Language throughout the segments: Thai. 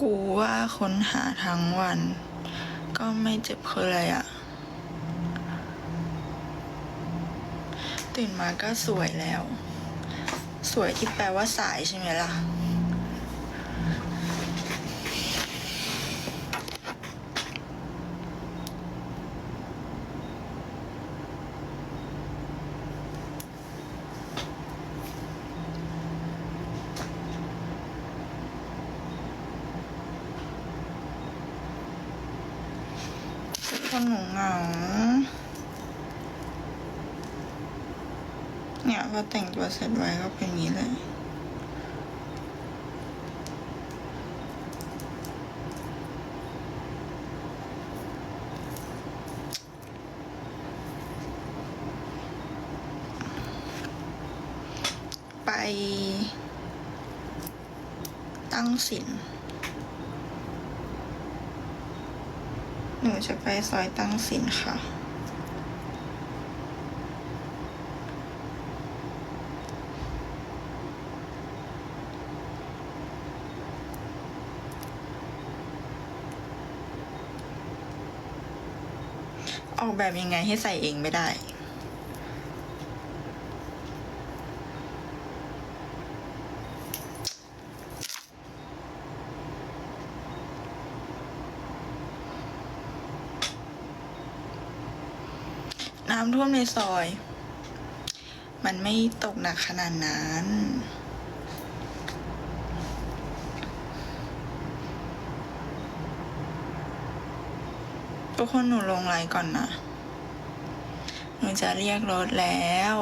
กูว่าค้นหาทั้งวัน ก็ไม่เจ็บคืออะไรอะตื่นมาก็สวยแล้ว สวยที่แปลว่าสายใช่ไหมล่ะ คนหนูเหงาเนี่ยพอแต่งตัวเสร็จไว้ก็เป็นอย่างนี้เลยไปตั้งศิล หนูจะไปซอยตั้งศิลค่ะ ออกแบบยังไงให้ใส่เองไม่ได้ น้ำท่วมในซอย มันไม่ตกหนักขนาดนั้น ทุกคนหนูลงไลน์ก่อนนะ หนูจะเรียกรถแล้ว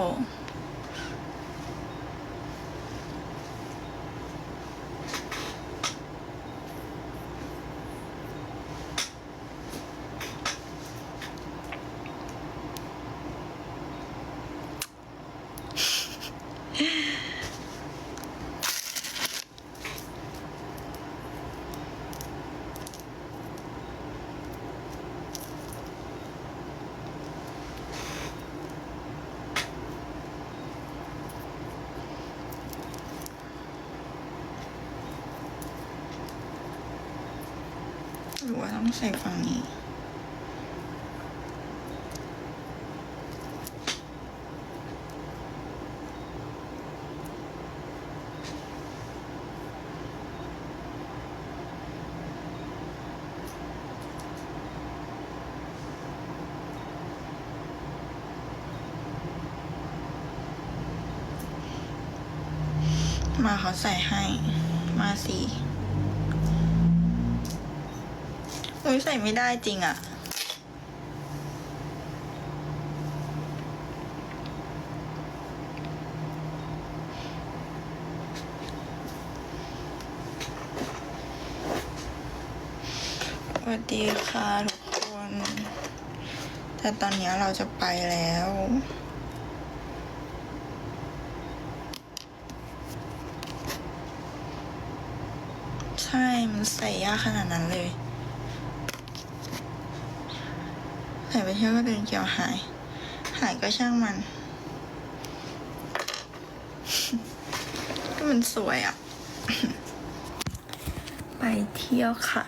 รือว่าต้องใส่ฝั่งนี้ มาเขาใส่ให้มาสิ อุ้ยใส่ไม่ได้จริงอะ่ะ สวัสดีค่ะทุกคน แต่ตอนนี้เราจะไปแล้วใช่ มันใส่ยากขนาดนั้นเลย ใส่ไปเที่ยวก็เดินเกี่ยวหาย หายก็ช่างมันก็มันสวยอะ ไปเที่ยวค่ะ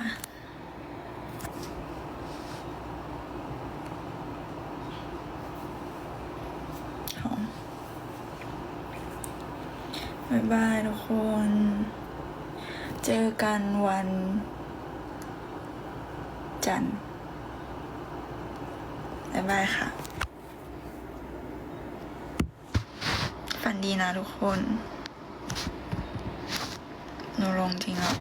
หอมบายบายทุกคน เจอกันวัน จันทร์ บ๊ายบายค่ะ ฝันดีนะทุกคน หนูลงจริงแล้ว